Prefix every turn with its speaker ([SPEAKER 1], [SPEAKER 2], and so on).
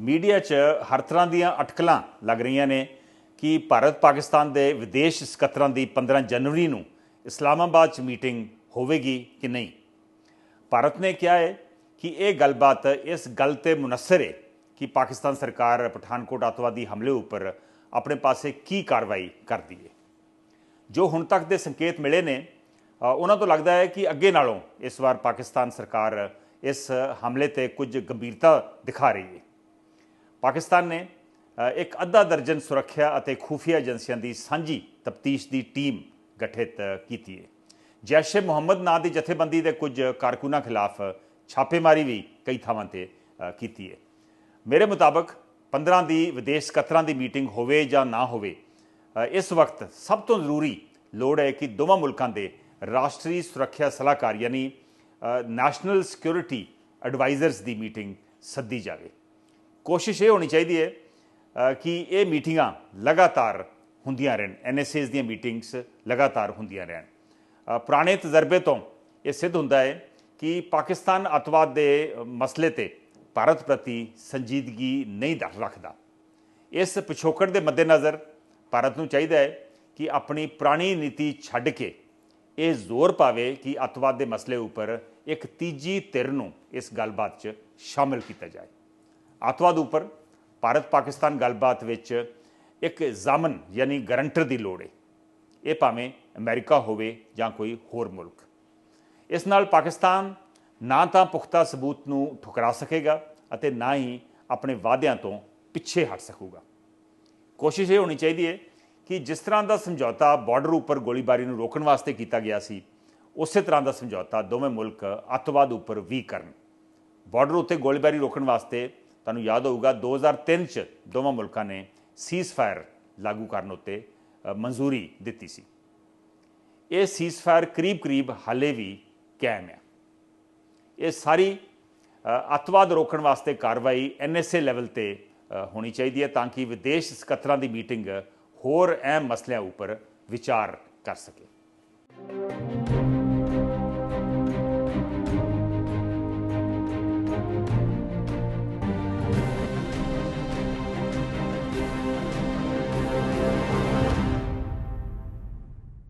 [SPEAKER 1] Media 'ਚ ਹਰ ਤਰ੍ਹਾਂ ਦੀਆਂ ਅਟਕਲਾਂ ਲੱਗ ਰਹੀਆਂ ਨੇ ਕਿ ਭਾਰਤ ਪਾਕਿਸਤਾਨ ਦੇ ਵਿਦੇਸ਼ ਸਕੱਤਰਾਂ ਦੀ 15 ਜਨਵਰੀ ਨੂੰ ਇਸਲਾਮਾਬਾਦ 'ਚ ਮੀਟਿੰਗ ਹੋਵੇਗੀ ਕਿ ਨਹੀਂ? ਭਾਰਤ ਨੇ ਕਿਹਾ ਹੈ ਕਿ ਇਹ ਗੱਲਬਾਤ ਇਸ ਗੱਲ ਤੇ ਮੁਨਸਰ ਹੈ ਕਿ ਪਾਕਿਸਤਾਨ ਸਰਕਾਰ ਪਠਾਨਕੋਟ ਅੱਤਵਾਦੀ ਹਮਲੇ ਉੱਪਰ ਆਪਣੇ ਪਾਸੇ ਕੀ ਕਾਰਵਾਈ ਕਰਦੀ ਹੈ। ਜੋ ਹੁਣ ਤੱਕ ਦੇ ਸੰਕੇਤ ਮਿਲੇ ਨੇ ਉਹਨਾਂ ਤੋਂ ਲੱਗਦਾ ਹੈ ਕਿ ਅੱਗੇ ਨਾਲੋਂ ਇਸ ਵਾਰ ਪਾਕਿਸਤਾਨ ਸਰਕਾਰ ਇਸ ਹਮਲੇ ਤੇ ਕੁਝ ਗੰਭੀਰਤਾ ਦਿਖਾ ਰਹੀ ਹੈ। ਪਾਕਿਸਤਾਨ ਨੇ ਇੱਕ ਅੱਧਾ ਦਰਜਨ ਸੁਰੱਖਿਆ ਅਤੇ ਖੂਫੀਆ ਏਜੰਸੀਆਂ ਦੀ ਸਾਂਝੀ ਤਫਤੀਸ਼ ਦੀ ਟੀਮ ਗਠਿਤ ਕੀਤੀ ਹੈ। ਜੈਸ਼-ਏ ਮੁਹੰਮਦ ਨਾਂ ਦੀ ਜਥੇਬੰਦੀ ਦੇ ਕੁਝ ਕਾਰਕੁਨਾਂ ਖਿਲਾਫ ਛਾਪੇਮਾਰੀ ਵੀ ਕਈ ਥਾਵਾਂ ਤੇ ਕੀਤੀ ਹੈ। ਮੇਰੇ ਮੁਤਾਬਕ 15 ਦੀ ਵਿਦੇਸ਼ ਸਕੱਤਰਾਂ ਦੀ ਮੀਟਿੰਗ ਹੋਵੇ ਜਾਂ ਨਾ ਹੋਵੇ ਇਸ ਵਕਤ ਸਭ ਤੋਂ ਜ਼ਰੂਰੀ ਲੋੜ ਹੈ ਕਿ ਦੋਵਾਂ ਮੁਲਕਾਂ ਦੇ ਰਾਸ਼ਟਰੀ ਸੁਰੱਖਿਆ ਸਲਾਹਕਾਰ ਯਾਨੀ ਨੈਸ਼ਨਲ ਸਿਕਿਉਰਿਟੀ ਐਡਵਾਈਜ਼ਰਸ ਦੀ ਮੀਟਿੰਗ ਸੱਦੀ ਜਾਵੇ। ਕੋਸ਼ਿਸ਼ ਇਹ ਹੋਣੀ ਚਾਹੀਦੀ ਹੈ ਕਿ ਇਹ ਮੀਟਿੰਗਾਂ ਲਗਾਤਾਰ ਹੁੰਦੀਆਂ ਰਹਿਣ ਐਨਐਸਏਸ ਦੀਆਂ ਮੀਟਿੰਗਸ ਲਗਾਤਾਰ ਹੁੰਦੀਆਂ ਰਹਿਣ। ਪੁਰਾਣੇ ਤਜਰਬੇ ਤੋਂ ਇਹ ਸਿੱਧ ਹੁੰਦਾ ਹੈ ਕਿ ਪਾਕਿਸਤਾਨ ਅਤਵਾਦ ਦੇ ਮਸਲੇ ਤੇ ਭਾਰਤ ਪ੍ਰਤੀ ਸੰਜੀਦਗੀ ਨਹੀਂ ਰੱਖਦਾ। ਇਸ ਪਿਛੋਕੜ ਦੇ ਮੱਦੇਨਜ਼ਰ ਭਾਰਤ ਨੂੰ ਚਾਹੀਦਾ ਹੈ ਕਿ ਆਪਣੀ ਪੁਰਾਣੀ ਨੀਤੀ ਛੱਡ ਕੇ ਇਹ ਜ਼ੋਰ ਪਾਵੇ ਕਿ ਅਤਵਾਦ ਦੇ ਮਸਲੇ ਉੱਪਰ ਇੱਕ ਤੀਜੀ ਧਿਰ ਨੂੰ ਇਸ ਗੱਲਬਾਤ 'ਚ ਸ਼ਾਮਿਲ ਕੀਤਾ ਜਾਏ। ਅੱਤਵਾਦ ਉੱਪਰ ਭਾਰਤ ਪਾਕਿਸਤਾਨ ਗੱਲਬਾਤ ਵਿੱਚ ਇੱਕ ਜ਼ਾਮਨ ਯਾਨੀ ਗਰੰਟਰ ਦੀ ਲੋੜ ਹੈ ਇਹ ਭਾਵੇਂ ਅਮਰੀਕਾ ਹੋਵੇ ਜਾਂ ਕੋਈ ਹੋਰ ਮੁਲਕ। ਇਸ ਨਾਲ ਪਾਕਿਸਤਾਨ ਨਾ ਤਾਂ ਪੁਖਤਾ ਸਬੂਤ ਨੂੰ ਠੁਕਰਾ ਸਕੇਗਾ ਅਤੇ ਨਾ ਹੀ ਆਪਣੇ ਵਾਅਦਿਆਂ ਤੋਂ ਪਿੱਛੇ ਹਟ ਸਕੂਗਾ। ਕੋਸ਼ਿਸ਼ ਇਹ ਹੋਣੀ ਚਾਹੀਦੀ ਹੈ ਕਿ ਜਿਸ ਤਰ੍ਹਾਂ ਦਾ ਸਮਝੌਤਾ ਬਾਰਡਰ ਉੱਪਰ ਗੋਲੀਬਾਰੀ ਨੂੰ ਰੋਕਣ ਵਾਸਤੇ ਕੀਤਾ ਗਿਆ ਸੀ, ਉਸੇ ਤਰ੍ਹਾਂ ਦਾ ਸਮਝੌਤਾ ਦੋਵੇਂ ਮੁਲਕ ਅੱਤਵਾਦ ਉੱਪਰ ਵੀ ਕਰਨ। ਬਾਰਡਰ ਉੱਤੇ ਗੋਲੀਬਾਰੀ ਰੋਕਣ ਵਾਸਤੇ ਤੁਹਾਨੂੰ ਯਾਦ ਹੋਊਗਾ 2003 ਚ ਦੋਵਾਂ ਮੁਲਕਾਂ ਨੇ ਸੀਜ਼ਫਾਇਰ ਲਾਗੂ ਕਰਨ ਉੱਤੇ ਮਨਜ਼ੂਰੀ ਦਿੱਤੀ ਸੀ। ਇਹ ਸੀਜ਼ਫਾਇਰ ਕਰੀਬ-ਕਰੀਬ ਹਾਲੇ ਵੀ ਕਾਇਮ ਹੈ ਇਹ ਸਾਰੀ ਅ, ਅੱਤਵਾਦ ਰੋਕਣ ਵਾਸਤੇ ਕਾਰਵਾਈ ਐਨਐਸਏ ਲੈਵਲ ਤੇ ਹੋਣੀ ਚਾਹੀਦੀ ਹੈ ਤਾਂ ਕਿ ਵਿਦੇਸ਼ ਸਕੱਤਰਾਂ ਦੀ ਮੀਟਿੰਗ ਹੋਰ ਅਹਿਮ ਮਸਲਿਆਂ ਉੱਪਰ ਵਿਚਾਰ ਕਰ ਸਕੇ।